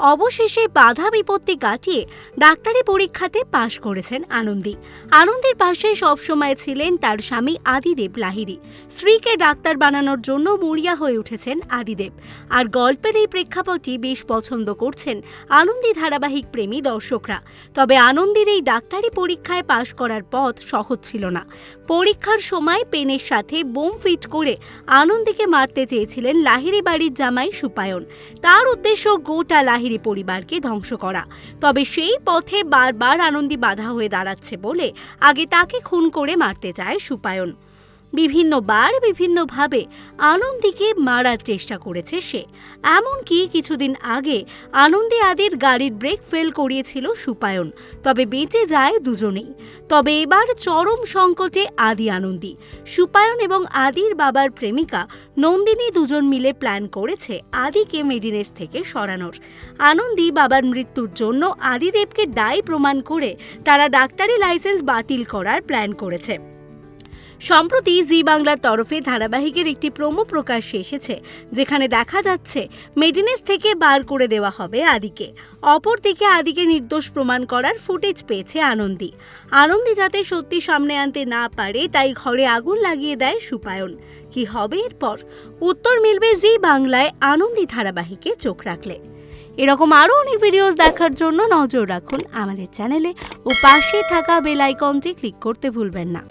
অবশেষে বাধা বিপত্তি কাটিয়ে ডাক্তারি পরীক্ষাতে পাশ করেছেন আনন্দী। আনন্দের পাশে সবসময় ছিলেন তার স্বামী আদিদেব লাহিড়ী। স্ত্রীকে ডাক্তার বানানোর জন্য মরিয়া হয়ে উঠেছেন আদিদেব। আর গল্পের এই প্রেক্ষাপটটি বেশ পছন্দ করছেন আনন্দী ধারাবাহিক প্রেমী দর্শকরা। তবে আনন্দের এই ডাক্তারি পরীক্ষায় পাশ করার পথ সহজ ছিল না। পরীক্ষার সময় পেনের সাথে বোম ফিট করে আনন্দীকে মারতে চেয়েছিলেন লাহিড়ী বাড়ির জামাই সুপায়ন। তার উদ্দেশ্য গোটা লাহিড়ী পরিবারকে ধ্বংস করা। তবে সেই পথে বারবার আনন্দী বাধা হয়ে দাঁড়াচ্ছে বলে আগে তাকে খুন করে মারতে চায় সুপায়ন। বিভিন্নবার বিভিন্নভাবে আনন্দীকে মারার চেষ্টা করেছে সে। এমনকি কিছুদিন আগে আনন্দী আদির গাড়ির ব্রেক ফেল করিয়েছিল সুপায়ন, তবে বেঁচে যায় দুজনেই। তবে এবার চরম সংকটে আদি আনন্দী। সুপায়ন এবং আদির বাবার প্রেমিকা নন্দিনী দুজন মিলে প্ল্যান করেছে আদিকে মেডিনেস থেকে সরানোর। আনন্দী বাবার মৃত্যুর জন্য আদিদেবকে দায়ী প্রমাণ করে তারা ডাক্তারি লাইসেন্স বাতিল করার প্ল্যান করেছে। সম্প্রতি জি বাংলার তরফে ধারাবাহিকের একটি প্রোমো প্রকাশ এসেছে, যেখানে দেখা যাচ্ছে মেডিনেস থেকে বার করে দেওয়া হবে আদিকে। অপরদিকে আদিকে নির্দোষ প্রমাণ করার ফুটেজ পেয়েছে আনন্দী। আনন্দী যাতে সত্যি সামনে আনতে না পারে, তাই ঘরে আগুন লাগিয়ে দেয় সুপায়ন। কি হবে এরপর? উত্তর মিলবে জি বাংলায় আনন্দী ধারাবাহিকে চোখ রাখলে। এরকম আরও অনেক ভিডিওস দেখার জন্য নজর রাখুন আমাদের চ্যানেলে ও পাশে থাকা বেল আইকনটি ক্লিক করতে ভুলবেন না।